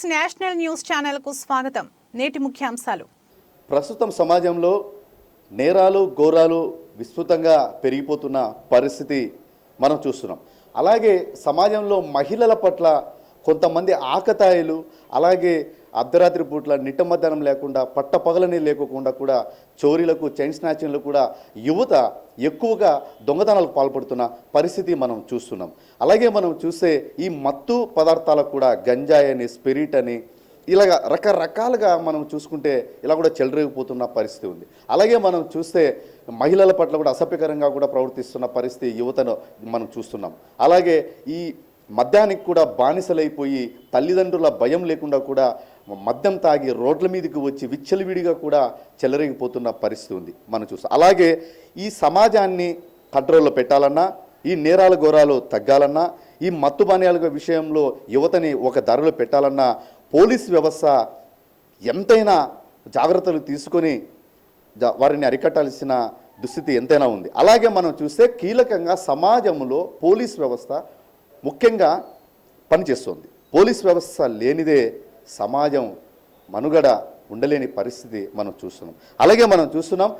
Six national news ఛానల్కు స్వాగతం. నేటి ముఖ్యాంశాలు. ప్రస్తుతం సమాజంలో నేరాలు ఘోరాలు విస్తృతంగా పెరిగిపోతున్న పరిస్థితి మనం చూస్తున్నాం. అలాగే సమాజంలో మహిళల పట్ల కొంతమంది ఆకతాయిలు అలాగే అర్ధరాత్రి పూట్ల నిట్టమద్దనం లేకుండా పట్టపగలని లేకోకుండా కూడా చోరీలకు చైన్ స్నాచింగ్లు కూడా యువత ఎక్కువగా దొంగతనాలకు పాల్పడుతున్న పరిస్థితి మనం చూస్తున్నాం. అలాగే మనం చూస్తే ఈ మత్తు పదార్థాలకు కూడా గంజాయి అని స్పిరిట్ అని ఇలాగ రకరకాలుగా మనం చూసుకుంటే ఇలా కూడా చెలరేగిపోతున్న పరిస్థితి ఉంది. అలాగే మనం చూస్తే మహిళల పట్ల కూడా అసభ్యకరంగా కూడా ప్రవర్తిస్తున్న పరిస్థితి యువతను మనం చూస్తున్నాం. అలాగే ఈ మద్యానికి కూడా బానిసలైపోయి తల్లిదండ్రుల భయం లేకుండా కూడా మద్యం తాగి రోడ్ల మీదకి వచ్చి విచ్చలవిడిగా కూడా చెలరేగిపోతున్న పరిస్థితి ఉంది. మనం చూస్తాం. అలాగే ఈ సమాజాన్ని కంట్రోల్లో పెట్టాలన్నా ఈ నేరాల ఘోరాలు తగ్గాలన్నా ఈ మత్తు పానీయాల విషయంలో యువతని ఒక ధరలో పెట్టాలన్నా పోలీస్ వ్యవస్థ ఎంతైనా జాగ్రత్తలు తీసుకొని వారిని అరికట్టాల్సిన దుస్థితి ఎంతైనా ఉంది. అలాగే మనం చూస్తే కీలకంగా సమాజంలో పోలీస్ వ్యవస్థ ముఖ్యంగా పనిచేస్తుంది. పోలీస్ వ్యవస్థ లేనిదే సమాజం మనుగడ ఉండలేని పరిస్థితి మనం చూస్తున్నాం. అలాగే మనం చూస్తున్నాం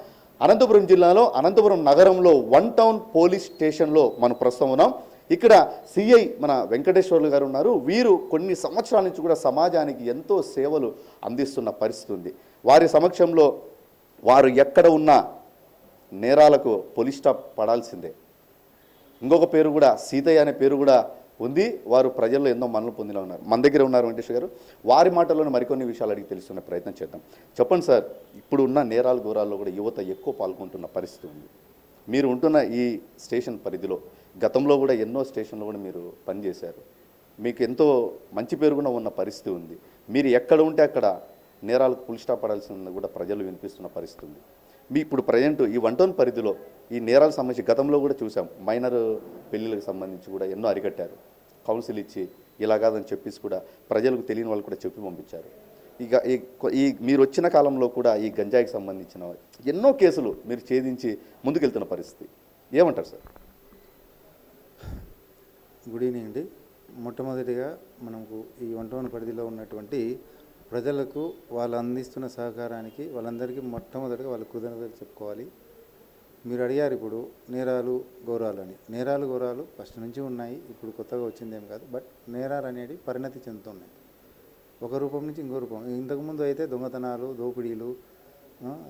అనంతపురం జిల్లాలో అనంతపురం నగరంలో వన్ టౌన్ పోలీస్ స్టేషన్లో మనం ప్రస్తుతం ఉన్నాం. ఇక్కడ సిఐ మన వెంకటేశ్వర్లు గారు ఉన్నారు. వీరు కొన్ని సంవత్సరాల నుంచి కూడా సమాజానికి ఎంతో సేవలు అందిస్తున్న పరిస్థితి ఉంది. వారి సమక్షంలో వారు ఎక్కడ ఉన్నా నేరాలకు పోలీస్ స్టాప్ పడాల్సిందే ఇంకొక పేరు కూడా సీతయ్య అనే పేరు కూడా ఉంది. వారు ప్రజల్లో ఎన్నో మనలు పొందిన ఉన్నారు. మన దగ్గర ఉన్నారు వెంకటేష్ గారు. వారి మాటల్లోనే మరికొన్ని విషయాలు అడిగి తెలుసుకునే ప్రయత్నం చేద్దాం. చెప్పండి సార్ ఇప్పుడు ఉన్న నేరాలు ఘోరాల్లో కూడా యువత ఎక్కువ పాల్గొంటున్న పరిస్థితి ఉంది. మీరు ఉంటున్న ఈ స్టేషన్ పరిధిలో గతంలో కూడా ఎన్నో స్టేషన్లో కూడా మీరు పనిచేశారు. మీకు ఎంతో మంచి పేరు కూడా ఉన్న పరిస్థితి ఉంది. మీరు ఎక్కడ ఉంటే అక్కడ నేరాలకు పుల్ స్టాప్ పడాల్సింది కూడా ప్రజలు వినిపిస్తున్న పరిస్థితి ఉంది. మీ ఇప్పుడు ప్రజెంట్ ఈ వన్ టౌన్ పరిధిలో ఈ నేరాల సంబంధించి గతంలో కూడా చూసాం. మైనర్ పెళ్ళిళ్ళకి సంబంధించి కూడా ఎన్నో అరికట్టారు. కౌన్సిల్ ఇచ్చి ఇలా కాదని చెప్పేసి కూడా ప్రజలకు తెలియని వాళ్ళు కూడా చెప్పి పంపించారు. ఇక ఈ ఈ మీరు వచ్చిన కాలంలో కూడా ఈ గంజాయికి సంబంధించిన ఎన్నో కేసులు మీరు ఛేదించి ముందుకెళ్తున్న పరిస్థితి. ఏమంటారు సార్? గుడ్ ఈవినింగ్ అండి. మొట్టమొదటిగా మనకు ఈ వంట పరిధిలో ఉన్నటువంటి ప్రజలకు వాళ్ళు అందిస్తున్న సహకారానికి వాళ్ళందరికీ మొట్టమొదటిగా వాళ్ళు కృతజ్ఞతలు చెప్పుకోవాలి. మీరు అడిగారు ఇప్పుడు నేరాలు ఘోరాలు అని. నేరాలు ఘోరాలు ఫస్ట్ నుంచి ఉన్నాయి. ఇప్పుడు కొత్తగా వచ్చిందేం కాదు. బట్ నేరాలు అనేవి పరిణతి చెందుతున్నాయి. ఒక రూపం నుంచి ఇంకో రూపం. ఇంతకుముందు అయితే దొంగతనాలు దోపిడీలు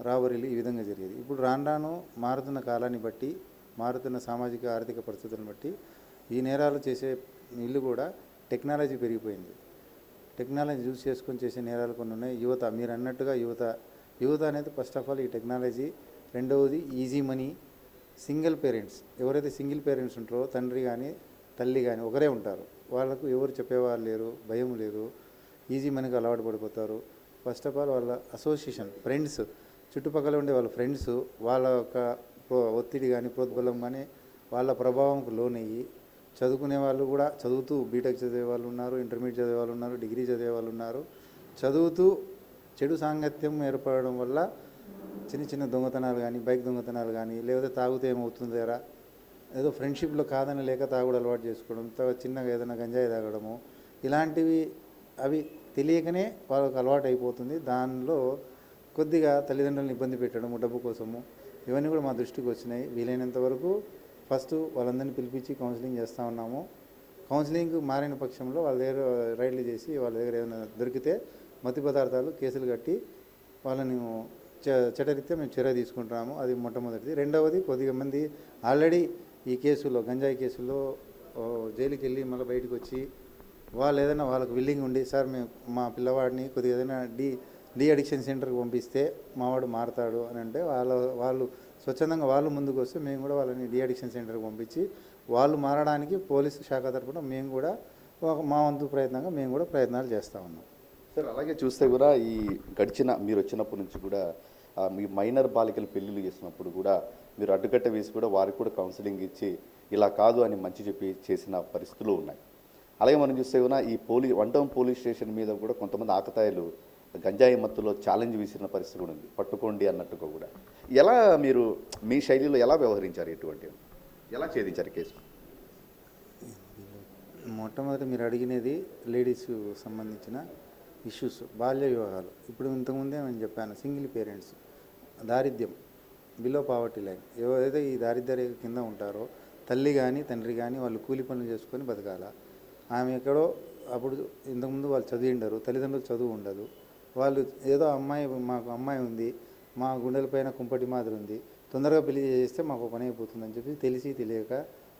రాబరీలు ఈ విధంగా జరిగేది. ఇప్పుడు రాను రాను మారుతున్న కాలాన్ని బట్టి మారుతున్న సామాజిక ఆర్థిక పరిస్థితులను బట్టి ఈ నేరాలు చేసే ఇల్లు కూడా టెక్నాలజీ పెరిగిపోయింది. టెక్నాలజీ యూజ్ చేసుకొని చేసే నేరాలు కొన్ని ఉన్నాయి. యువత మీరు అన్నట్టుగా యువత యువత అనేది ఫస్ట్ ఆఫ్ ఆల్ ఈ టెక్నాలజీ రెండవది ఈజీ మనీ సింగిల్ పేరెంట్స్ ఎవరైతే సింగిల్ పేరెంట్స్ ఉంటారో తండ్రి కానీ తల్లి కానీ ఒకరే ఉంటారు. వాళ్ళకు ఎవరు చెప్పేవారు లేరు భయం లేదు ఈజీ మనీకి అలవాటు పడిపోతారు. ఫస్ట్ ఆఫ్ ఆల్ వాళ్ళ అసోసియేషన్ ఫ్రెండ్స్ చుట్టుపక్కల ఉండే వాళ్ళ ఫ్రెండ్స్ వాళ్ళ యొక్క ప్రో- ఒత్తిడి కానీ ప్రోద్బలం కానీ వాళ్ళ ప్రభావంకు లోనయ్యి చదువుకునే వాళ్ళు కూడా చదువుతూ బీటెక్ చదివే వాళ్ళు ఉన్నారు ఇంటర్మీడియట్ చదివే వాళ్ళు ఉన్నారు డిగ్రీ చదివే వాళ్ళు ఉన్నారు. చదువుతూ చెడు సాంగత్యం ఏర్పడడం వల్ల చిన్న చిన్న దొంగతనాలు కానీ బైక్ దొంగతనాలు కానీ లేకపోతే తాగితే ఏమవుతుందేరా ఏదో ఫ్రెండ్షిప్లో కాదని లేక తాగుడు అలవాటు చేసుకోవడం చిన్నగా ఏదైనా గంజాయి తాగడము ఇలాంటివి అవి తెలియకనే వాళ్ళకు అలవాటు అయిపోతుంది. దానిలో కొద్దిగా తల్లిదండ్రులను ఇబ్బంది పెట్టడము డబ్బు కోసము ఇవన్నీ కూడా మా దృష్టికి వచ్చినాయి. వీలైనంత వరకు ఫస్ట్ వాళ్ళందరినీ పిలిపించి కౌన్సిలింగ్ చేస్తూ ఉన్నాము. కౌన్సిలింగ్ మారిన పక్షంలో వాళ్ళ దగ్గర రైడ్లు చేసి వాళ్ళ దగ్గర ఏమైనా దొరికితే మత్తు పదార్థాలు కేసులు కట్టి వాళ్ళని చ- చట్టరీత్యా మేము చర్య తీసుకుంటున్నాము. అది మొట్టమొదటిది. రెండవది కొద్దిగా మంది ఆల్రెడీ ఈ కేసులో గంజాయి కేసులో జైలుకి వెళ్ళి మళ్ళీ బయటకు వచ్చి వాళ్ళు ఏదైనా వాళ్ళకి విల్లింగ్ ఉండి సార్ మేము మా పిల్లవాడిని కొద్దిగా ఏదైనా డి డి అడిక్షన్ సెంటర్కి పంపిస్తే మావాడు మారతాడు అని అంటే వాళ్ళ వాళ్ళు స్వచ్ఛందంగా వాళ్ళు ముందుకు వస్తే మేము కూడా వాళ్ళని డిఅడిక్షన్ సెంటర్కి పంపించి వాళ్ళు మారడానికి పోలీసు శాఖ తరపున మేము కూడా ఒక మా వంతు ప్రయత్నంగా మేము కూడా ప్రయత్నాలు చేస్తూ ఉన్నాం. సార్ అలాగే చూస్తే కూడా ఈ గడిచిన మీరు వచ్చినప్పటి నుంచి కూడా మీ మైనర్ బాలికలు పెళ్ళిళ్ళు చేసినప్పుడు కూడా మీరు అడ్డుకట్ట వేసి కూడా వారికి కూడా కౌన్సిలింగ్ ఇచ్చి ఇలా కాదు అని మంచి చెప్పి చేసిన పరిస్థితులు ఉన్నాయి. అలాగే మనం చూస్తే కూడా ఈ police one town police station మీద కూడా కొంతమంది ఆకతాయిలు గంజాయి మత్తులో ఛాలెంజ్ విసిరిన పరిస్థితి కూడా ఉంది. పట్టుకోండి అన్నట్టుగా కూడా. ఎలా మీరు మీ శైలిలో ఎలా వ్యవహరించారు ఎటువంటి ఎలా ఛేదించారు కేసు? మొట్టమొదటి మీరు అడిగినది లేడీస్ సంబంధించిన ఇష్యూస్ బాల్య వివాహాలు. ఇప్పుడు ఇంతకుముందే నేను చెప్పాను సింగిల్ పేరెంట్స్ దారిద్ర్యం బిలో పావర్టీ లైన్ ఏదైతే ఈ దారిద్ర్య కింద ఉంటారో తల్లి కానీ తండ్రి కానీ వాళ్ళు కూలి పనులు చేసుకొని బతకాల. ఆమె ఎక్కడో అప్పుడు ఇంతకుముందు వాళ్ళు చదివిండరు తల్లిదండ్రులు చదువు ఉండదు. వాళ్ళు ఏదో అమ్మాయి మాకు అమ్మాయి ఉంది మా గుండెలపైన కుంపటి మాదిరి ఉంది తొందరగా పెళ్ళి చేస్తే మాకు పని అయిపోతుందని చెప్పి తెలిసి తెలియక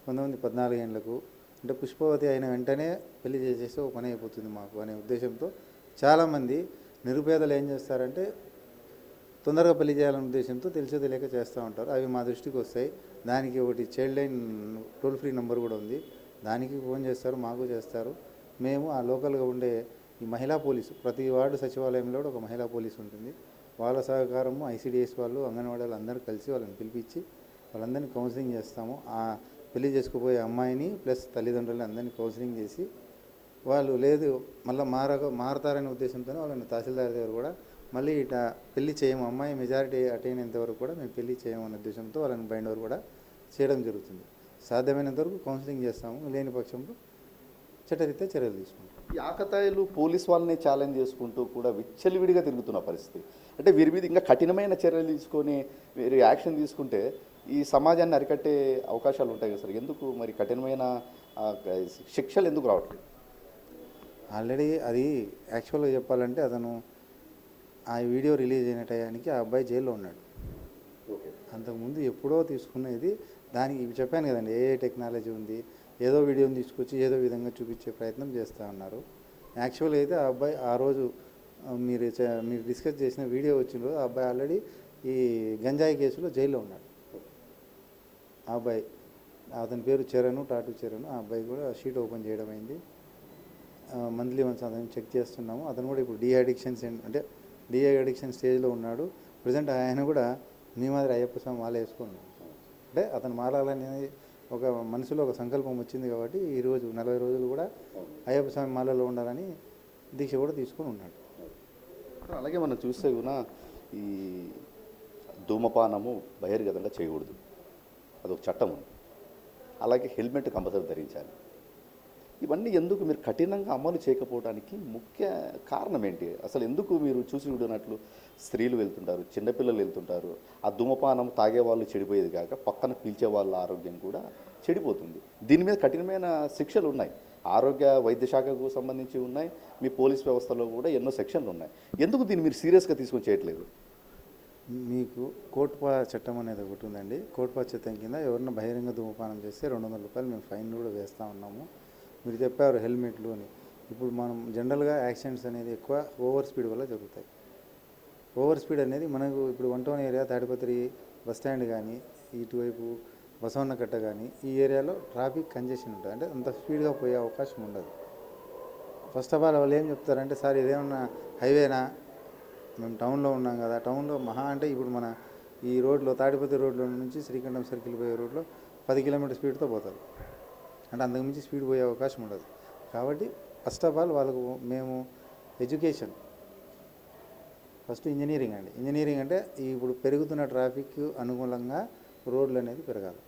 కొంతమంది పద్నాలుగు ఏళ్ళకు అంటే పుష్పవతి అయిన వెంటనే పెళ్ళి చేసేస్తే ఒక పని అయిపోతుంది మాకు అనే ఉద్దేశంతో చాలామంది నిరుపేదలు ఏం చేస్తారంటే తొందరగా పెళ్ళి చేయాలనే ఉద్దేశంతో తెలిసో తెలియక చేస్తూ ఉంటారు. అవి మా దృష్టికి వస్తాయి. దానికి ఒకటి child line toll free number కూడా ఉంది. దానికి ఫోన్ చేస్తారు మాకు చేస్తారు. మేము ఆ లోకల్గా ఉండే ఈ మహిళా పోలీసు ప్రతి వార్డు సచివాలయంలో కూడా ఒక మహిళా పోలీసు ఉంటుంది. వాళ్ళ సహకారము ఐసీడీఎస్ వాళ్ళు అంగన్వాడీ వాళ్ళు అందరూ కలిసి వాళ్ళని పిలిపించి వాళ్ళందరినీ కౌన్సిలింగ్ చేస్తాము. ఆ పెళ్ళి చేసుకుపోయే అమ్మాయిని ప్లస్ తల్లిదండ్రులని అందరినీ కౌన్సిలింగ్ చేసి వాళ్ళు లేదు మళ్ళీ మారక మారతారనే ఉద్దేశంతో వాళ్ళని తహసీల్దార్ దగ్గర కూడా మళ్ళీ ఇట పెళ్ళి చేయము అమ్మాయి మెజారిటీ అటైన్ వరకు కూడా మేము పెళ్ళి చేయము అనే ఉద్దేశంతో వాళ్ళని బైండ్ ఓవర్ కూడా చేయడం జరుగుతుంది. సాధ్యమైనంత వరకు కౌన్సిలింగ్ చేస్తాము. లేని పక్షంలో చట్టరీత్యా చర్యలు తీసుకుంటాం ఈ ఆకతాయిలు పోలీస్ వాళ్ళని ఛాలెంజ్ చేసుకుంటూ కూడా విచ్చలవిడిగా తిరుగుతున్న పరిస్థితి. అంటే వీరి మీద ఇంకా కఠినమైన చర్యలు తీసుకొని మీరు యాక్షన్ తీసుకుంటే ఈ సమాజాన్ని అరికట్టే అవకాశాలు ఉంటాయి కదా సార్. ఎందుకు మరి కఠినమైన శిక్షలు ఎందుకు రావట్లేదు? ఆల్రెడీ అది యాక్చువల్గా చెప్పాలంటే అతను ఆ వీడియో రిలీజ్ అయిన టయానికి ఆ అబ్బాయి జైల్లో ఉన్నాడు. ఓకే. అంతకుముందు ఎప్పుడో తీసుకునేది దానికి ఇవి చెప్పాను కదండి ఏ టెక్నాలజీ ఉంది ఏదో వీడియోని తీసుకొచ్చి ఏదో విధంగా చూపించే ప్రయత్నం చేస్తూ ఉన్నారు. యాక్చువల్గా అయితే ఆ అబ్బాయి ఆ రోజు మీరు మీరు డిస్కస్ చేసిన వీడియో వచ్చిన రోజు ఆ అబ్బాయి ఆల్రెడీ ఈ గంజాయి కేసులో జైల్లో ఉన్నాడు. ఆ అబ్బాయి అతని పేరు చరణ్ టాటూ చరణ్. ఆ అబ్బాయి కూడా షీట్ ఓపెన్ చేయడం అయింది. మంత్లీ వన్స్ అతను చెక్ చేస్తున్నాము. అతను కూడా ఇప్పుడు డీ అడిక్షన్స్ అంటే డీ అడిక్షన్ స్టేజ్లో ఉన్నాడు. ప్రజెంట్ ఆయన కూడా మీ మాదిరి అయ్యప్ప స్వామి మాల వేసుకున్నాడు అంటే అతను మారాలనేది ఒక మనసులో ఒక సంకల్పం వచ్చింది కాబట్టి ఈరోజు నలభై రోజులు కూడా అయ్యప్ప స్వామి మాలలో ఉండాలని దీక్ష కూడా తీసుకొని ఉన్నాడు. అలాగే మనం చూస్తే కూడా ఈ ధూమపానము బహిర్గతంగా చేయకూడదు. అదొక చట్టం ఉంది. అలాగే హెల్మెట్ కంపల్సరీ ధరించాలి. ఇవన్నీ ఎందుకు మీరు కఠినంగా అమలు చేయకపోవడానికి ముఖ్య కారణం ఏంటి? అసలు ఎందుకు మీరు చూసి చూడనట్లు స్త్రీలు వెళ్తుంటారు చిన్నపిల్లలు వెళ్తుంటారు ఆ ధూమపానం తాగే వాళ్ళు చెడిపోయేది కాక పక్కన పీల్చే వాళ్ళ ఆరోగ్యం కూడా చెడిపోతుంది. దీని మీద కఠినమైన శిక్షలు ఉన్నాయి. ఆరోగ్య వైద్య శాఖకు సంబంధించి ఉన్నాయి. మీ పోలీస్ వ్యవస్థలో కూడా ఎన్నో సెక్షన్లు ఉన్నాయి. ఎందుకు దీన్ని మీరు సీరియస్గా తీసుకొని చేయట్లేదు? మీకు కోట్పా చట్టం అనేది ఒకటి ఉందండి. కోట్పా చట్టం కింద ఎవరైనా బహిరంగ ధూమపానం చేస్తే రెండు వందల రూపాయలు మేము ఫైన్ కూడా వేస్తూ ఉన్నాము. మీరు చెప్పారు హెల్మెట్లు అని. ఇప్పుడు మనం జనరల్గా యాక్సిడెంట్స్ అనేది ఎక్కువ ఓవర్ స్పీడ్ వల్ల జరుగుతాయి. ఓవర్ స్పీడ్ అనేది మనకు ఇప్పుడు one town area Tadipatri bus stand కానీ ఇటువైపు బసవన్న కట్ట కానీ ఈ ఏరియాలో ట్రాఫిక్ కంజెషన్ ఉంటుంది. అంటే అంత స్పీడ్గా పోయే అవకాశం ఉండదు. ఫస్ట్ ఆఫ్ ఆల్ వాళ్ళు ఏం చెప్తారంటే సార్ ఇదేమన్నా హైవేనా? మేము టౌన్లో ఉన్నాం కదా. టౌన్లో మహా అంటే ఇప్పుడు మన ఈ రోడ్లో తాడిపత్రి రోడ్లో నుంచి శ్రీకంఠం సర్కిల్ పోయే రోడ్లో పది కిలోమీటర్ స్పీడ్తో పోతారు. అంటే అంతకుమించి స్పీడ్ పోయే అవకాశం ఉండదు. కాబట్టి ఫస్ట్ ఆఫ్ ఆల్ వాళ్ళకు మేము ఎడ్యుకేషన్. ఫస్ట్ ఇంజనీరింగ్ అండి. ఇంజనీరింగ్ అంటే ఇప్పుడు పెరుగుతున్న ట్రాఫిక్ అనుకూలంగా రోడ్లు అనేది పెరగాలి.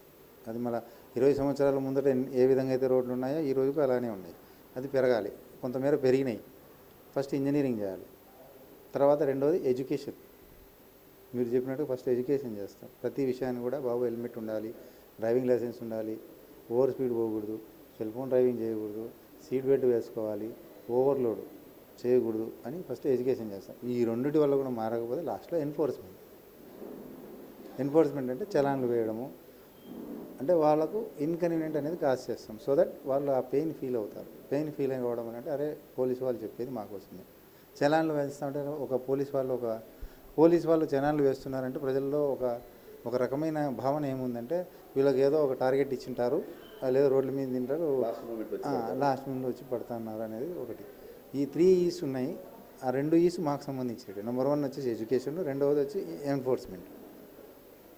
అది మళ్ళీ ఇరవై సంవత్సరాల ముందట ఏ విధంగా అయితే రోడ్లు ఉన్నాయో ఈ రోజుకు అలానే ఉన్నాయి. అది పెరగాలి. కొంతమేర పెరిగినాయి. ఫస్ట్ ఇంజనీరింగ్ చేయాలి. తర్వాత రెండవది ఎడ్యుకేషన్. మీరు చెప్పినట్టు ఫస్ట్ ఎడ్యుకేషన్ చేస్తాం. ప్రతి విషయాన్ని కూడా బాబు హెల్మెట్ ఉండాలి. డ్రైవింగ్ లైసెన్స్ ఉండాలి. ఓవర్ స్పీడ్ పోకూడదు సెల్ ఫోన్ డ్రైవింగ్ చేయకూడదు సీట్ బెల్ట్ వేసుకోవాలి ఓవర్లోడ్ చేయకూడదు అని ఫస్ట్ ఎడ్యుకేషన్ చేస్తాం. ఈ రెండింటి వల్ల కూడా మారకపోతే లాస్ట్లో ఎన్ఫోర్స్మెంట్. ఎన్ఫోర్స్మెంట్ అంటే చలాన్లు వేయడము. అంటే వాళ్ళకు ఇన్కన్వీనియంట్ అనేది కాజ్ చేస్తాం. సో దట్ వాళ్ళు ఆ పెయిన్ ఫీల్ అవుతారు. పెయిన్ ఫీల్ అవ్వడం అని అంటే అరే పోలీస్ వాళ్ళు చెప్పేది మాకు వస్తుంది. చలాన్లు వేస్తామంటే ఒక పోలీస్ వాళ్ళు ఒక పోలీస్ వాళ్ళు చలాన్లు వేస్తున్నారంటే ప్రజల్లో ఒక ఒక రకమైన భావన ఏముందంటే వీళ్ళకి ఏదో ఒక టార్గెట్ ఇచ్చింటారు ఏదో రోడ్ల మీద తింటారు లాస్ట్ మినిట్ వచ్చి పడుతున్నారు అనేది ఒకటి. ఈ త్రీ ఈస్ ఉన్నాయి. ఆ రెండు ఈస్ మాకు సంబంధించినవి. నెంబర్ వన్ వచ్చేసి ఎడ్యుకేషన్ రెండవది వచ్చి ఎన్ఫోర్స్మెంట్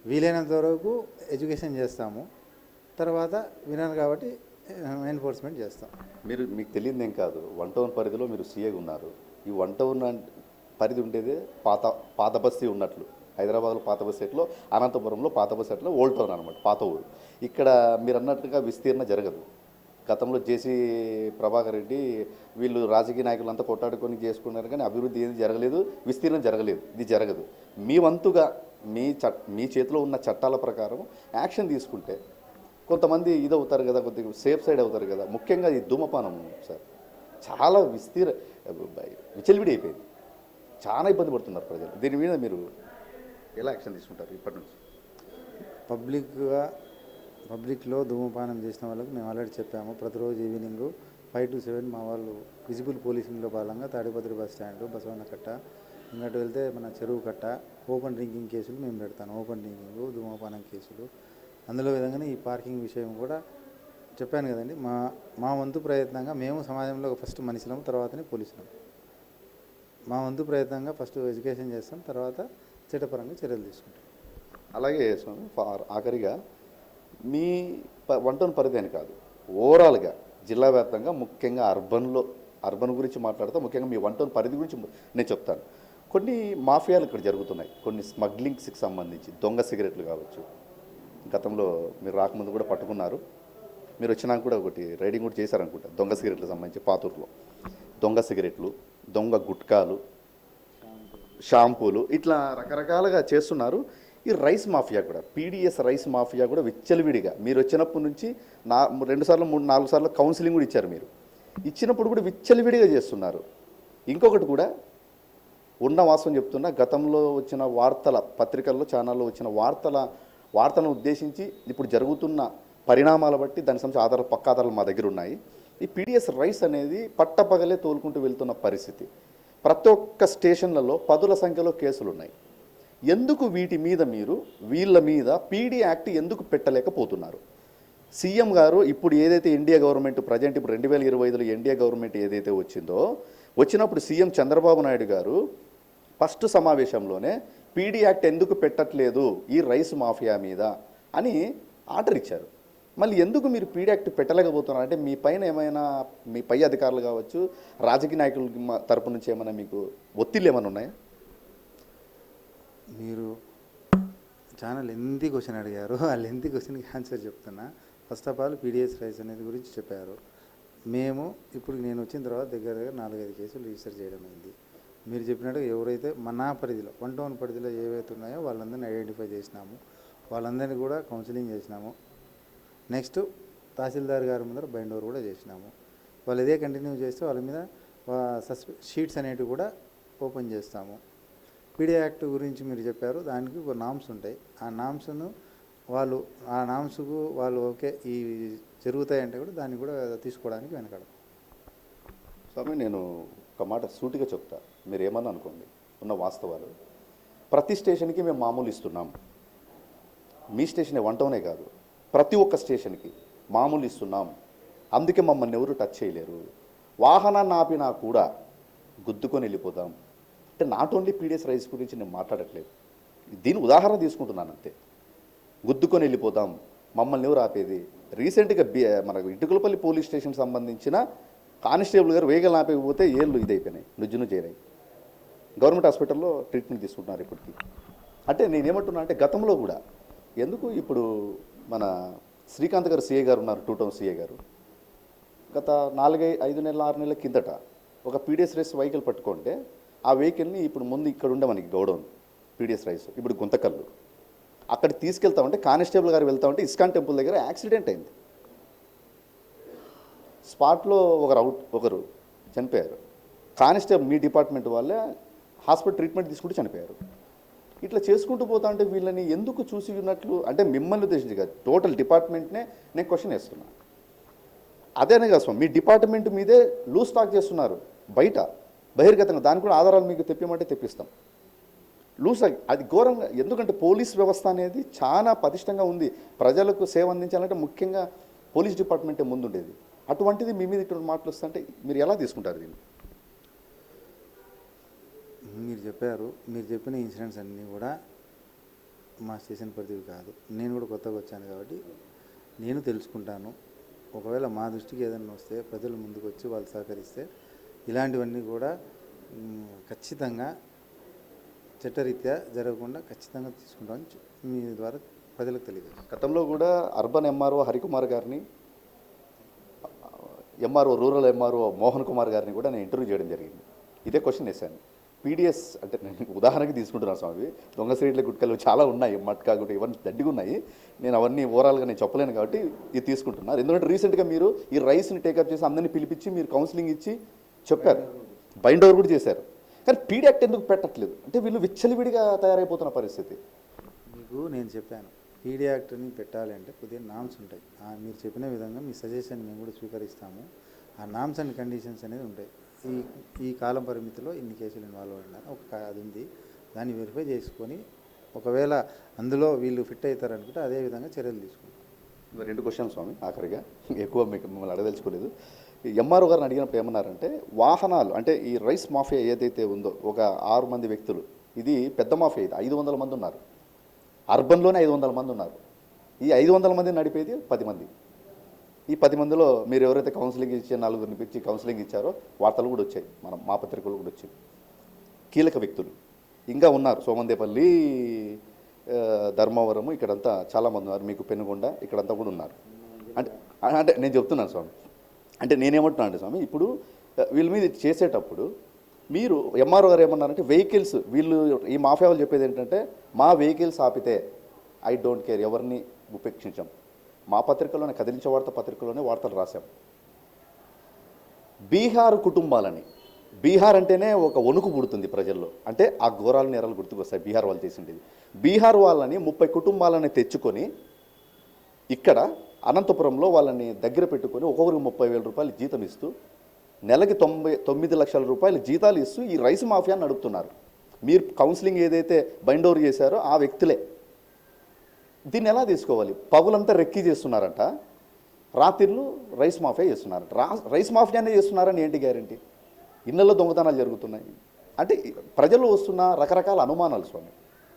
వీలైనంత వరకు ఎడ్యుకేషన్ చేస్తాము. తర్వాత వినాను కాబట్టి ఎన్ఫోర్స్మెంట్ చేస్తాం. మీరు మీకు తెలియదు ఏం కాదు. వన్ టౌన్ పరిధిలో మీరు సీఏగా ఉన్నారు. ఈ వన్ టౌన్ పరిధి ఉండేదే పాత పాత బస్తీ ఉన్నట్లు. హైదరాబాద్లో పాత బస్ సెట్లో అనంతపురంలో పాత బస్ సెట్లో ఓల్డ్ టౌన్ అనమాట పాత ఊరు. ఇక్కడ మీరు అన్నట్టుగా విస్తీర్ణ జరగదు. గతంలో జేసీ ప్రభాకర్ రెడ్డి వీళ్ళు రాజకీయ నాయకులంతా కొట్టాడుకొని చేసుకున్నారు కానీ అభివృద్ధి ఏది జరగలేదు విస్తీర్ణం జరగలేదు ఇది జరగదు. మీ వంతుగా మీ చట్ మీ చేతిలో ఉన్న చట్టాల ప్రకారం యాక్షన్ తీసుకుంటే కొంతమంది ఇది అవుతారు కదా కొద్దిగా సేఫ్ సైడ్ అవుతారు కదా ముఖ్యంగా ఈ ధూమపానం సార్. చాలా విస్తీర్ణ విచలివిడి అయిపోయింది. చాలా ఇబ్బంది పడుతున్నారు ప్రజలు. దీని మీద మీరు ఎలా యాక్షన్ తీసుకుంటారు ఇప్పటి నుంచి? పబ్లిక్గా పబ్లిక్లో ధూమపానం చేసిన వాళ్ళకి మేము ఆల్రెడీ చెప్పాము. ప్రతిరోజు ఈవినింగ్ ఫైవ్ టు సెవెన్ మా వాళ్ళు విజిబుల్ పోలీసింగ్లో భాగంగా తాడిపత్రి బస్ స్టాండ్ బసవన్న కట్ట ఇంకటి వెళ్తే మన చెరువు కట్ట ఓపెన్ డ్రింకింగ్ కేసులు మేము పెడతాను. ఓపెన్ డ్రింకింగ్ ధూమపానం కేసులు. అందులో విధంగానే ఈ పార్కింగ్ విషయం కూడా చెప్పాను కదండి. మా మా వంతు ప్రయత్నంగా మేము సమాజంలో ఫస్ట్ మనిషిలం తర్వాతనే పోలీసులం. మా వంతు ప్రయత్నంగా ఫస్ట్ ఎడ్యుకేషన్ చేస్తాం తర్వాత చట్టపరంగా చర్యలు తీసుకుంటాం. అలాగే స్వామి ఆఖరిగా మీ ప- వన్ టౌన్ పరిధి అని కాదు ఓవరాల్గా జిల్లా వ్యాప్తంగా ముఖ్యంగా అర్బన్లో అర్బన్ గురించి మాట్లాడితే ముఖ్యంగా మీ వన్ టౌన్ పరిధి గురించి నేను చెప్తాను. కొన్ని మాఫియాలు ఇక్కడ జరుగుతున్నాయి. కొన్ని స్మగ్లింగ్స్కి సంబంధించి దొంగ సిగరెట్లు కావచ్చు. గతంలో మీరు రాకముందు కూడా పట్టుకున్నారు. మీరు వచ్చినాక కూడా ఒకటి రైడింగ్ కూడా చేశారనుకుంటా దొంగ సిగరెట్లకు సంబంధించి పాతూరులో. దొంగ సిగరెట్లు దొంగ గుట్కాలు షాంపూలు ఇట్లా రకరకాలుగా చేస్తున్నారు. ఈ రైస్ మాఫియా కూడా పీడిఎస్ రైస్ మాఫియా కూడా విచ్చలవిడిగా. మీరు వచ్చినప్పటి నుంచి నా రెండు సార్లు మూడు నాలుగు సార్లు కౌన్సిలింగ్ కూడా ఇచ్చారు మీరు. ఇచ్చినప్పుడు కూడా విచ్చలవిడిగా చేస్తున్నారు. ఇంకొకటి కూడా ఉన్న వాస్తవం చెప్తున్నా గతంలో వచ్చిన వార్తల పత్రికల్లో ఛానల్లో వచ్చిన వార్తల వార్తలను ఉద్దేశించి ఇప్పుడు జరుగుతున్న పరిణామాల బట్టి దాని సంబంధించి ఆధారాలు పక్క ఆధారాలు మా దగ్గర ఉన్నాయి. ఈ పీడిఎస్ రైస్ అనేది పట్టపగలే తోలుకుంటూ వెళ్తున్న పరిస్థితి. ప్రతి ఒక్క స్టేషన్లలో పదుల సంఖ్యలో కేసులు ఉన్నాయి ఎందుకు వీటి మీద మీరు వీళ్ళ మీద పీడీ యాక్ట్ ఎందుకు పెట్టలేకపోతున్నారు? సీఎం గారు ఇప్పుడు ఏదైతే ఇండియా గవర్నమెంట్ ప్రజెంట్ ఇప్పుడు రెండు వేల ఇరవై ఐదులో ఇండియా గవర్నమెంట్ ఏదైతే వచ్చిందో వచ్చినప్పుడు సీఎం చంద్రబాబు నాయుడు గారు ఫస్ట్ సమావేశంలోనే పీడీ యాక్ట్ ఎందుకు పెట్టట్లేదు ఈ రైస్ మాఫియా మీద అని ఆర్డర్ ఇచ్చారు. మళ్ళీ ఎందుకు మీరు పీడీ యాక్ట్ పెట్టలేకపోతున్నారు? అంటే మీ పైన ఏమైనా మీ పై అధికారులు కావచ్చు రాజకీయ నాయకుల తరపు నుంచి ఏమైనా మీకు ఒత్తిళ్ళు ఏమైనా ఉన్నాయా? మీరు చాలా లెంతీ క్వశ్చన్ అడిగారు ఆ లెంతీ క్వశ్చన్కి ఆన్సర్ చెప్తున్నా. First of all PDS rice అనేది గురించి చెప్పారు. మేము ఇప్పుడు నేను వచ్చిన తర్వాత దగ్గర దగ్గర నాలుగైదు కేసులు రిజిస్టర్ చేయడం అయింది. మీరు చెప్పినట్టుగా ఎవరైతే మన పరిధిలో వన్ టౌన్ పరిధిలో ఏవైతే ఉన్నాయో వాళ్ళందరినీ ఐడెంటిఫై చేసినాము. వాళ్ళందరినీ కూడా కౌన్సిలింగ్ చేసినాము. నెక్స్ట్ తహసీల్దార్ గారి ముందర బైండ్ ఓవర్ కూడా చేసినాము. వాళ్ళు ఇదే కంటిన్యూ చేస్తే వాళ్ళ మీద సస్పె షీట్స్ అనేటివి కూడా ఓపెన్ చేస్తాము. పీడియా యాక్ట్ గురించి మీరు చెప్పారు దానికి ఒక నామ్స్ ఉంటాయి. ఆ నామ్స్ను వాళ్ళు ఆ నామ్స్కు వాళ్ళు ఓకే ఈ జరుగుతాయంటే కూడా దాన్ని కూడా తీసుకోవడానికి వెనకడం స్వామి నేను ఒక మాట సూటిగా చెప్తా. మీరు ఏమన్నా అనుకోండి ఉన్న వాస్తవాలు. ప్రతి స్టేషన్కి మేము మామూలు ఇస్తున్నాం. మీ స్టేషన్ వన్ టౌనే కాదు. ప్రతి ఒక్క స్టేషన్కి మామూలు ఇస్తున్నాం. అందుకే మమ్మల్ని ఎవరు టచ్ చేయలేరు. వాహనాన్ని ఆపినా కూడా గుద్దుకొని వెళ్ళిపోతాం. అంటే నాట్ ఓన్లీ పీడిఎస్ రైస్ గురించి నేను మాట్లాడట్లేదు. దీని ఉదాహరణ తీసుకుంటున్నాను అంతే. గుద్దుకొని వెళ్ళిపోతాం. మమ్మల్ని ఎవరు ఆపేది? రీసెంట్గా బి మనకు ఇటుకలపల్లి పోలీస్ స్టేషన్ సంబంధించిన కానిస్టేబుల్ గారు వేగలు ఆపేకపోతే ఏళ్ళు ఇదైపోయినాయి. నుజ్జును చేరాయి గవర్నమెంట్ హాస్పిటల్లో ట్రీట్మెంట్ తీసుకుంటున్నారు ఇప్పటికీ. అంటే నేనేమంటున్నా అంటే గతంలో కూడా. ఎందుకు ఇప్పుడు మన శ్రీకాంత్ గారు సీఏ గారు ఉన్నారు టూ టౌన్ సీఏ గారు. గత నాలుగై ఐదు నెలల ఆరు నెలల కిందట ఒక పీడిఎస్ రైస్ వెహికల్ పట్టుకుంటే ఆ వెహికల్ని ఇప్పుడు ముందు ఇక్కడ ఉండే మనకి గౌడౌన్ పీడిఎస్ రైస్ ఇప్పుడు గుంతకల్లు. అక్కడ తీసుకెళ్తామంటే కానిస్టేబుల్ గారు వెళ్తామంటే ఇస్కాన్ టెంపుల్ దగ్గర యాక్సిడెంట్ అయింది. స్పాట్లో ఒకరు అవుట్ ఒకరు చనిపోయారు. కానిస్టేబుల్ మీ డిపార్ట్మెంట్ వాళ్ళే హాస్పిటల్ ట్రీట్మెంట్ తీసుకుంటూ చనిపోయారు. ఇట్లా చేసుకుంటూ పోతా అంటే వీళ్ళని ఎందుకు చూసి ఉన్నట్లు అంటే మిమ్మల్ని ఉద్దేశించి కాదు టోటల్ డిపార్ట్మెంట్నే నేను క్వశ్చన్ వేస్తున్నాను అదేనే కదా స్వామి మీ డిపార్ట్మెంట్ మీదే లూజ్ స్టాక్ చేస్తున్నారు బయట బహిర్గతంగా దాని కూడా ఆధారాలు మీకు తెప్పిమంటే తెప్పిస్తాం. లూజ్ అది ఘోరంగా ఎందుకంటే పోలీస్ వ్యవస్థ అనేది చాలా పటిష్టంగా ఉంది. ప్రజలకు సేవ అందించాలంటే ముఖ్యంగా పోలీస్ డిపార్ట్మెంటే ముందుండేది. అటువంటిది మీ మీద ఇటువంటి మాటలు వస్తుంటే మీరు ఎలా తీసుకుంటారు దీన్ని? మీరు చెప్పారు మీరు చెప్పిన ఇన్సిడెంట్స్ అన్నీ కూడా మా స్టేషన్ పరిధివి కాదు. నేను కూడా కొత్తగా వచ్చాను కాబట్టి నేను తెలుసుకుంటాను. ఒకవేళ మా దృష్టికి ఏదైనా వస్తే ప్రజలు ముందుకు వచ్చి వాళ్ళు సహకరిస్తే ఇలాంటివన్నీ కూడా ఖచ్చితంగా చట్టరీత్యా జరగకుండా ఖచ్చితంగా తీసుకుంటామని మీ ద్వారా ప్రజలకు తెలియదు గతంలో కూడా అర్బన్ ఎంఆర్ఓ హరికుమార్ గారిని MRO rural MRO Mohan Kumar గారిని కూడా నేను ఇంటర్వ్యూ చేయడం జరిగింది. ఇదే క్వశ్చన్ వేశాను. పీడిఎస్ అంటే నేను ఉదాహరణకి తీసుకుంటున్నాను స్వామి దొంగ స్ట్రీట్ల గుట్కలు చాలా ఉన్నాయి మట్కా గుట్ట ఇవన్నీ దండిగా ఉన్నాయి. నేను అవన్నీ ఓవరాల్గా నేను చెప్పలేను కాబట్టి ఇది తీసుకుంటున్నారు ఎందుకంటే రీసెంట్గా మీరు ఈ రైస్ని టేకప్ చేసి అందరినీ పిలిపించి మీరు కౌన్సిలింగ్ ఇచ్చి చెప్పారు. బైండ్ ఓవర్ కూడా చేశారు. కానీ పీడి యాక్ట్ ఎందుకు పెట్టట్లేదు? అంటే వీళ్ళు విచ్చలివిడిగా తయారైపోతున్న పరిస్థితి. మీకు నేను చెప్పాను పీడియాక్ట్ని పెట్టాలి అంటే కొద్దిగా నామ్స్ ఉంటాయి. మీరు చెప్పిన విధంగా మీ సజెషన్ మేము కూడా స్వీకరిస్తాము. ఆ నామ్స్ అండ్ కండిషన్స్ అనేది ఉంటాయి. ఈ ఈ కాలం పరిమితిలో ఇన్ని కేసులు ఇన్వాల్వ్ అయినారు ఒక అది ఉంది. దాన్ని వెరిఫై చేసుకొని ఒకవేళ అందులో వీళ్ళు ఫిట్ అవుతారు అనుకుంటే అదే విధంగా చర్యలు తీసుకుంటాం. రెండు క్వశ్చన్ స్వామి ఆఖరిగా. ఎక్కువ మీకు మిమ్మల్ని అడగదలుచుకోలేదు. ఎంఆర్ఓ గారిని అడిగినప్పుడు ఏమన్నారంటే వాహనాలు అంటే ఈ రైస్ మాఫియా ఏదైతే ఉందో ఒక ఆరు మంది వ్యక్తులు ఇది పెద్ద మాఫియా ఇది. ఐదు వందల మంది ఉన్నారు. అర్బన్లోనే ఐదు వందల మంది ఉన్నారు. ఈ ఐదు వందల మంది నడిపేది పది మంది. ఈ పది మందిలో మీరు ఎవరైతే కౌన్సిలింగ్ ఇచ్చి నలుగురిని పిలిచి కౌన్సిలింగ్ ఇచ్చారో వార్తలు కూడా వచ్చాయి. మనం మా పత్రికలు కూడా వచ్చాయి. కీలక వ్యక్తులు. ఇంకా ఉన్నారు. సోమందేపల్లి ధర్మవరము ఇక్కడంతా చాలామంది ఉన్నారు. మీకు పెనుగొండ ఇక్కడంతా కూడా ఉన్నారు. అంటే అంటే నేను చెప్తున్నాను స్వామి. అంటే నేనేమంటున్నాను అంటే స్వామి ఇప్పుడు వీళ్ళ మీద చేసేటప్పుడు మీరు ఎంఆర్ఓ గారు ఏమన్నారంటే వెహికల్స్ వీళ్ళు ఈ మాఫియా వాళ్ళు చెప్పేది ఏంటంటే మా వెహికల్స్ ఆపితే ఐ డోంట్ కేర్ ఎవరిని ఉపేక్షించాం. మా పత్రికలోనే కదిలించే వార్త పత్రికలోనే వార్తలు రాశాం. బీహార్ కుటుంబాలని బీహార్ అంటేనే ఒక వణుకు పుడుతుంది ప్రజల్లో. అంటే ఆ ఘోరాల నేరాలు గుర్తుకొస్తాయి. బీహార్ వాళ్ళు చేసిండేది. బీహార్ వాళ్ళని ముప్పై కుటుంబాలని తెచ్చుకొని ఇక్కడ అనంతపురంలో వాళ్ళని దగ్గర పెట్టుకొని ఒక్కొక్కరికి ముప్పై వేల రూపాయలు జీతం ఇస్తూ నెలకి తొంభై తొమ్మిది లక్షల రూపాయలు జీతాలు ఇస్తూ ఈ రైస్ మాఫియా నడుపుతున్నారు. మీరు కౌన్సిలింగ్ ఏదైతే బైండ్ ఓవర్ చేశారో ఆ వ్యక్తులే. దీన్ని ఎలా తీసుకోవాలి? పగులంతా రెక్కి చేస్తున్నారంట. రాత్రిళ్ళు రైస్ మాఫియా చేస్తున్నారంట. రా రైస్ మాఫియానే చేస్తున్నారని ఏంటి గ్యారంటీ? ఇళ్ళల్లో దొంగతనాలు జరుగుతున్నాయి. అంటే ప్రజలు వస్తున్న రకరకాల అనుమానాలు స్వామి.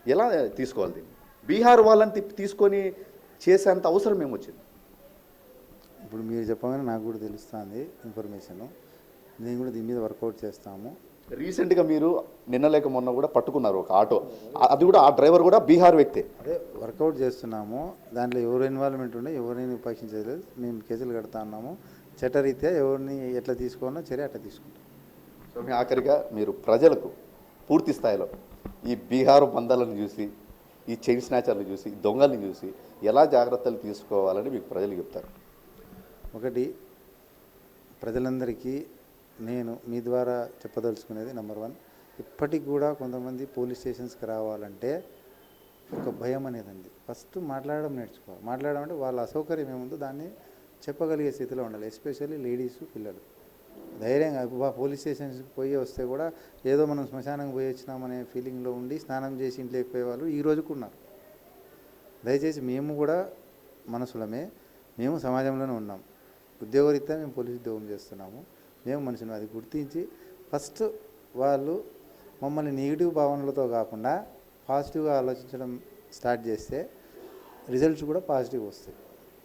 ఎలా తీసుకోవాలి దీన్ని? బీహార్ వాళ్ళని తిప్పి తీసుకొని చేసేంత అవసరం ఏమొచ్చింది? ఇప్పుడు మీరు చెప్పగానే నాకు కూడా తెలుస్తుంది ఇన్ఫర్మేషన్. నేను కూడా దీని మీద వర్కౌట్ చేస్తాము. రీసెంట్గా మీరు నిన్న లేక మొన్న కూడా పట్టుకున్నారు ఒక ఆటో. అది కూడా ఆ డ్రైవర్ కూడా బీహార్ వ్యక్తే. అదే వర్కౌట్ చేస్తున్నాము. దాంట్లో ఎవరు ఇన్వాల్వ్మెంట్ ఉండే ఎవరిని ఉపేక్షించలేదు మేము కేసులు కడతా ఉన్నాము. చట్టరీత్యా ఎవరిని ఎట్లా తీసుకోవాలో చర్య అట్లా తీసుకుంటాం. సో మీ ఆఖరిగా మీరు ప్రజలకు పూర్తి స్థాయిలో ఈ బీహార్ బంధాలను చూసి ఈ చైన్ స్నాచర్లు చూసి దొంగల్ని చూసి ఎలా జాగ్రత్తలు తీసుకోవాలని మీకు ప్రజలు చెప్తారు? ఒకటి ప్రజలందరికీ నేను మీ ద్వారా చెప్పదలుచుకునేది నెంబర్ వన్ ఇప్పటికి కూడా కొంతమంది పోలీస్ స్టేషన్స్కి రావాలంటే ఒక భయం అనేది ఉంది ఫస్ట్ మాట్లాడడం నేర్చుకోవాలి. మాట్లాడడం అంటే వాళ్ళ అసౌకర్యం ఏముందో దాన్ని చెప్పగలిగే స్థితిలో ఉండాలి. ఎస్పెషల్లీ లేడీస్ పిల్లలు. ధైర్యంగా ఇప్పుడు పోలీస్ స్టేషన్స్కి పోయి వస్తే కూడా ఏదో మనం శ్మశానంకి పోయి వచ్చినామనే ఫీలింగ్లో ఉండి స్నానం చేసి ఇంట్లోకి పోయేవాళ్ళు ఈ రోజుకు ఉన్నారు. దయచేసి మేము కూడా మనసులమే మేము సమాజంలోనే ఉన్నాం. ఉద్యోగరీత్యా మేము పోలీస్ ఉద్యోగం చేస్తున్నాము. మేము మనుషులు అది గుర్తించి ఫస్ట్ వాళ్ళు మమ్మల్ని నెగిటివ్ భావనలతో కాకుండా పాజిటివ్గా ఆలోచించడం స్టార్ట్ చేస్తే రిజల్ట్స్ కూడా పాజిటివ్ వస్తాయి.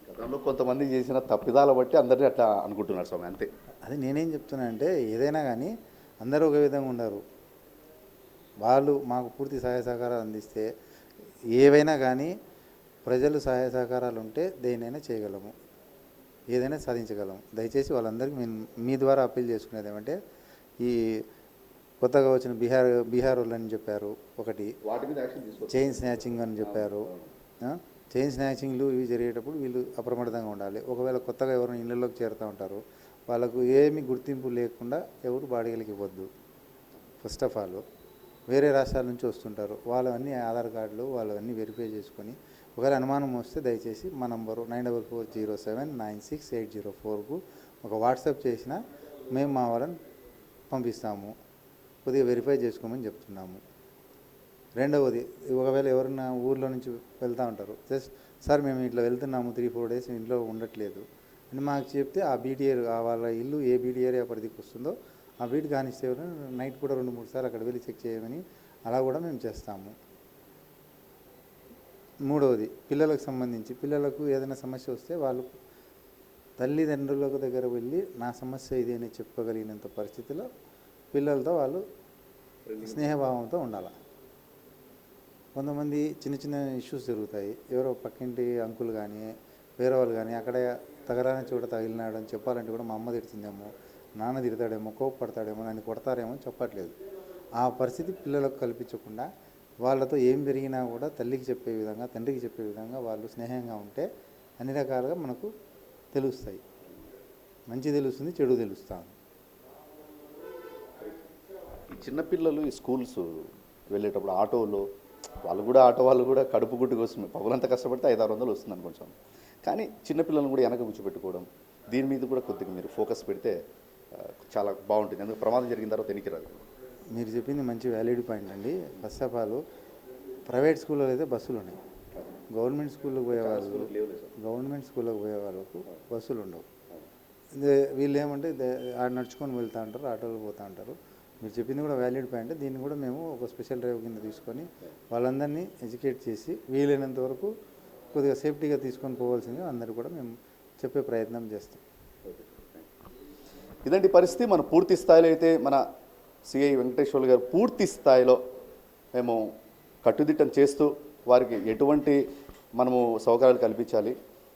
గతంలో కొంతమంది చేసిన తప్పిదాల బట్టి అందరినీ అట్లా అనుకుంటున్నారు స్వామి అంతే. అది నేనేం చెప్తున్నా అంటే ఏదైనా కానీ అందరూ ఒక విధంగా ఉండరు. వాళ్ళు మాకు పూర్తి సహాయ సహకారాలు అందిస్తే ఏవైనా కానీ ప్రజలు సహాయ సహకారాలు ఉంటే దేనైనా చేయగలము. ఏదైనా సాధించగలము దయచేసి వాళ్ళందరికీ మేము మీ ద్వారా అప్పీల్ చేసుకునేది ఏమంటే ఈ కొత్తగా వచ్చిన బీహార్ బీహార్ వాళ్ళని చెప్పారు ఒకటి. చైన్ స్నాచింగ్ అని చెప్పారు? చైన్ స్నాచింగ్లు ఇవి జరిగేటప్పుడు వీళ్ళు అప్రమత్తంగా ఉండాలి. ఒకవేళ కొత్తగా ఎవరైనా ఇళ్ళలోకి చేరుతూ ఉంటారు వాళ్ళకు ఏమి గుర్తింపు లేకుండా ఎవరు బాడీలకి ఇవ్వద్దు. ఫస్ట్ ఆఫ్ ఆల్ వేరే రాష్ట్రాల నుంచి వస్తుంటారు. వాళ్ళవన్నీ ఆధార్ కార్డులు వాళ్ళవన్నీ వెరిఫై చేసుకొని ఒకవేళ అనుమానం వస్తే దయచేసి మా number nine double four zero seven nine six eight zero ఫోర్కు ఒక వాట్సాప్ చేసినా మేము మా వాళ్ళని పంపిస్తాము. కొద్దిగా వెరిఫై చేసుకోమని చెప్తున్నాము. రెండవది ఒకవేళ ఎవరైనా ఊర్లో నుంచి వెళ్తూ ఉంటారు. జస్ట్ సార్ మేము ఇట్లా వెళ్తున్నాము త్రీ ఫోర్ డేస్ ఇంట్లో ఉండట్లేదు. అని మాకు చెప్తే ఆ బీటీఆర్ ఆ వాళ్ళ ఇల్లు ఏ బీటీఆర్ ఏ పరిధికి వస్తుందో ఆ బీట్ కానిస్తే నైట్ కూడా రెండు మూడు సార్లు అక్కడ వెళ్ళి చెక్ చేయమని అలా కూడా మేము చేస్తాము. మూడవది పిల్లలకు సంబంధించి. పిల్లలకు ఏదైనా సమస్య వస్తే వాళ్ళు తల్లిదండ్రులకు దగ్గర వెళ్ళి నా సమస్య ఇది అని చెప్పగలిగినంత పరిస్థితిలో పిల్లలతో వాళ్ళు స్నేహభావంతో ఉండాలి. కొంతమంది చిన్న చిన్న ఇష్యూస్ జరుగుతాయి. ఎవరో పక్కింటి అంకులు కానీ వేరే వాళ్ళు కానీ అక్కడ తగరాని చోట తగిలినాడు అని చెప్పాలంటే కూడా మా అమ్మ తిడుతుందేమో నాన్న తిడతాడేమో కోపడతాడేమో నన్ను కొడతారేమో అని చెప్పట్లేదు. ఆ పరిస్థితి పిల్లలకు కల్పించకుండా వాళ్ళతో ఏం జరిగినా కూడా తల్లికి చెప్పే విధంగా తండ్రికి చెప్పే విధంగా వాళ్ళు స్నేహంగా ఉంటే అన్ని రకాలుగా మనకు తెలుస్తాయి. మంచి తెలుస్తుంది చెడు తెలుస్తుంది చిన్నపిల్లలు ఈ స్కూల్స్ వెళ్ళేటప్పుడు ఆటోలో వాళ్ళు కూడా ఆటో వాళ్ళు కూడా కడుపు గుడ్డు కోసం పగులంతా కష్టపడితే ఐదు ఆరు వందలు వస్తుంది అనుకుంటాం కానీ చిన్నపిల్లలను కూడా వెనక కూర్చోబెట్టుకోవడం దీని మీద కూడా కొద్దిగా మీరు ఫోకస్ పెడితే చాలా బాగుంటుంది. ఎందుకంటే ప్రమాదం జరిగిన తర్వాత ఎనికి రాదు. మీరు చెప్పింది మంచి వ్యాలిడ్ పాయింట్ అండి. ఫస్ట్ ఆఫ్ ఆల్ ప్రైవేట్ స్కూల్లో అయితే బస్సులు ఉన్నాయి. గవర్నమెంట్ స్కూల్కి పోయే వాళ్ళు గవర్నమెంట్ స్కూల్కి పోయే వాళ్ళకు బస్సులు ఉండవు. వీళ్ళు ఏమంటే ఆడ నడుచుకొని వెళ్తూ ఉంటారు ఆటోలో పోతూ ఉంటారు. మీరు చెప్పింది కూడా వ్యాలిడ్ పాయింట్ దీన్ని కూడా మేము ఒక స్పెషల్ డ్రైవ్ కింద తీసుకొని వాళ్ళందరినీ ఎడ్యుకేట్ చేసి వీలైనంత వరకు కొద్దిగా సేఫ్టీగా తీసుకొని పోవాల్సిందిగా అందరూ కూడా మేము చెప్పే ప్రయత్నం చేస్తాం. ఇదండి పరిస్థితి. మన పూర్తి స్థాయిలో అయితే మన సిఐ వెంకటేశ్వర్లు గారు పూర్తి స్థాయిలో మేము కట్టుదిట్టం చేస్తూ వారికి ఎటువంటి మనము సౌకర్యాలు కల్పించాలి.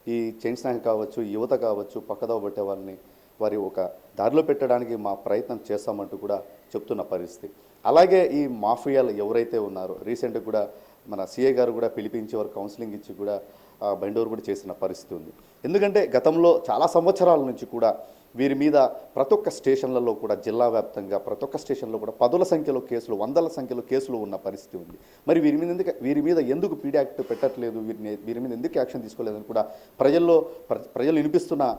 ఈ చైన్ స్నాక్ కావచ్చు యువత కావచ్చు పక్కదవ పట్టే వాళ్ళని వారి ఒక దారిలో పెట్టడానికి మా ప్రయత్నం చేస్తామంటూ కూడా చెప్తున్న పరిస్థితి. అలాగే ఈ మాఫియాలు ఎవరైతే ఉన్నారో రీసెంట్గా కూడా మన సిఏ గారు కూడా పిలిపించి వారు కౌన్సిలింగ్ ఇచ్చి కూడా ఆ, కూడా చేసిన పరిస్థితి ఉంది. ఎందుకంటే గతంలో చాలా సంవత్సరాల నుంచి కూడా వీరి మీద ప్రతి ఒక్క స్టేషన్లలో కూడా జిల్లా వ్యాప్తంగా ప్రతి ఒక్క స్టేషన్లో కూడా పదుల సంఖ్యలో కేసులు వందల సంఖ్యలో కేసులు ఉన్న పరిస్థితి ఉంది. మరి వీరి మీద ఎందుకు వీరి మీద ఎందుకు పీడీ యాక్ట్ పెట్టట్లేదు? వీరిని వీరి మీద ఎందుకు యాక్షన్ తీసుకోలేదని కూడా ప్రజల్లో ప్ర- ప్రజలు వినిపిస్తున్న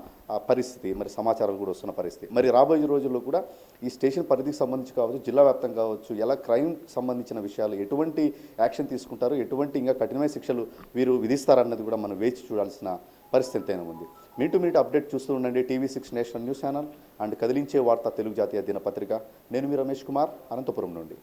పరిస్థితి మరి సమాచారాలు కూడా వస్తున్న పరిస్థితి. మరి రాబోయే రోజుల్లో కూడా ఈ స్టేషన్ పరిధికి సంబంధించి కావచ్చు జిల్లా వ్యాప్తం కావచ్చు ఎలా క్రైమ్ సంబంధించిన విషయాలు ఎటువంటి యాక్షన్ తీసుకుంటారు ఎటువంటి ఇంకా కఠినమైన శిక్షలు వీరు విధిస్తారన్నది కూడా మనం వేచి చూడాల్సిన పరిస్థితి ఎంతైనా ఉంది. మీటు మీటు అప్డేట్ చూస్తూ ఉండండి TV six national news channel and కదిలించే వార్త తెలుగు జాతీయ దినపత్రిక. నేను మీ రమేష్ కుమార్ అనంతపురం నుండి.